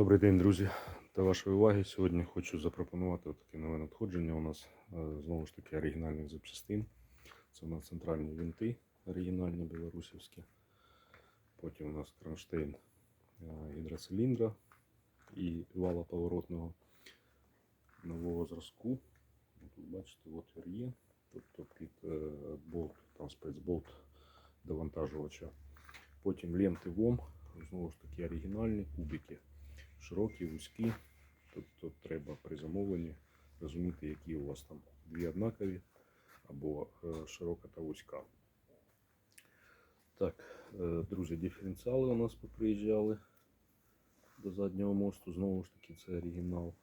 Добрий день, друзі. До вашої уваги. Сьогодні хочу запропонувати таке нове надходження. У нас е, знову ж таки оригінальних запчастин. Це у нас центральні винти, оригінальні білорусівські. Потім у нас кронштейн е, гідроциліндра і вала поворотного нового зразку. Тут бачите, отвір є. Тобто під е, болт, там спецболт довантажувача. Потім ленти ВОМ, знову ж таки оригінальні кубики широкі, вузькі. Тобто треба при замовленні розуміти, які у вас там дві однакові або е, широка та вузька. Так, е, друзі, диференціали у нас поприїжджали до заднього мосту. Знову ж таки, це оригінал.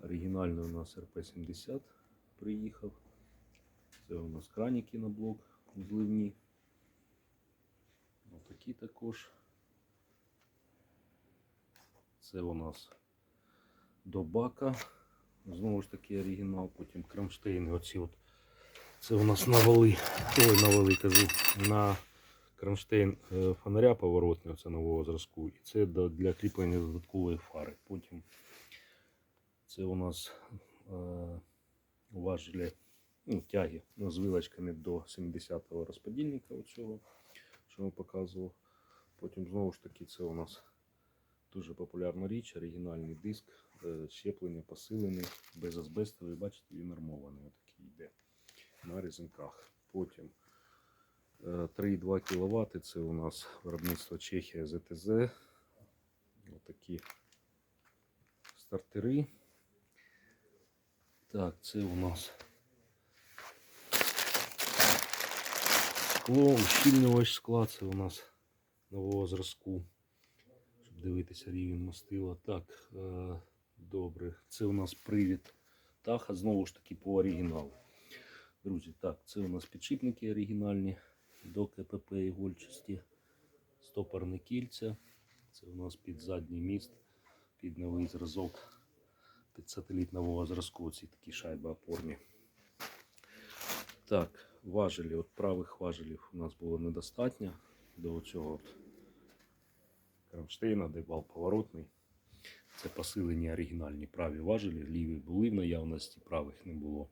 Оригінальний у нас РП-70 приїхав. Це у нас краніки на блок зливні. Отакі також. Це у нас до бака. Знову ж таки оригінал, потім кронштейни. Оці от. Це у нас навали, ой, навали кажу, на кронштейн е, фонаря поворотний, це нового зразку. І це для кріплення додаткової фари. Потім це у нас е, важелі ну, тяги ну, з вилочками до 70-го розподільника, оцього, що я показував. Потім знову ж таки це у нас Дуже популярна річ, оригінальний диск, е, щеплення посилений, без азбестовий, бачите, він армований, отакий йде на резинках. Потім е, 3,2 кВт, це у нас виробництво Чехія ЗТЗ. Отакі стартери. Так, це у нас скло, ущільнювач скла, це у нас нового зразку дивитися рівень мастила. Так, е, добре. Це у нас привід Таха, знову ж таки по оригіналу. Друзі, так, це у нас підшипники оригінальні до КПП ігольчасті, стопорне кільця. Це у нас під задній міст, під новий зразок, під сателіт нового зразку. Ці такі шайби опорні. Так, важелі, от правих важелів у нас було недостатньо до цього. Кронштейна, де вал поворотний. Це посилені оригінальні праві важелі. Ліві були в наявності, правих не було.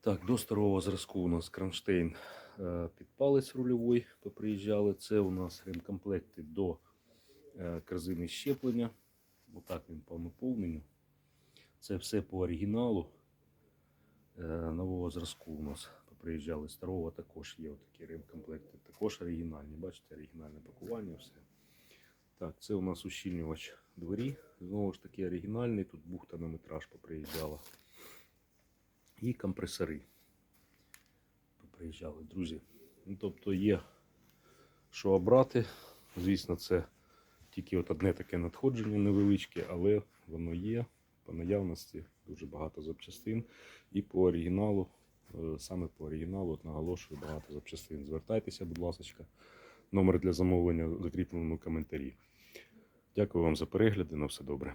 Так, до старого зразку у нас кронштейн е, під палець рульовий поприїжджали. Це у нас ремкомплекти до е, корзини щеплення. Отак він по наповненню. Це все по оригіналу. Е, нового зразку у нас поприїжджали. Старого також є такі ремкомплекти. Також оригінальні. Бачите, оригінальне пакування, все. Так, це у нас ущільнювач двері. Знову ж таки оригінальний. Тут бухта на метраж поприїжджала. І компресори поприїжджали, друзі. Ну, тобто є що обрати. Звісно, це тільки от одне таке надходження невеличке, але воно є по наявності дуже багато запчастин. І по оригіналу, е, саме по оригіналу, от наголошую, багато запчастин. Звертайтеся, будь ласка. Номер для замовлення закріпленому в коментарі. Дякую вам за перегляди. На все добре.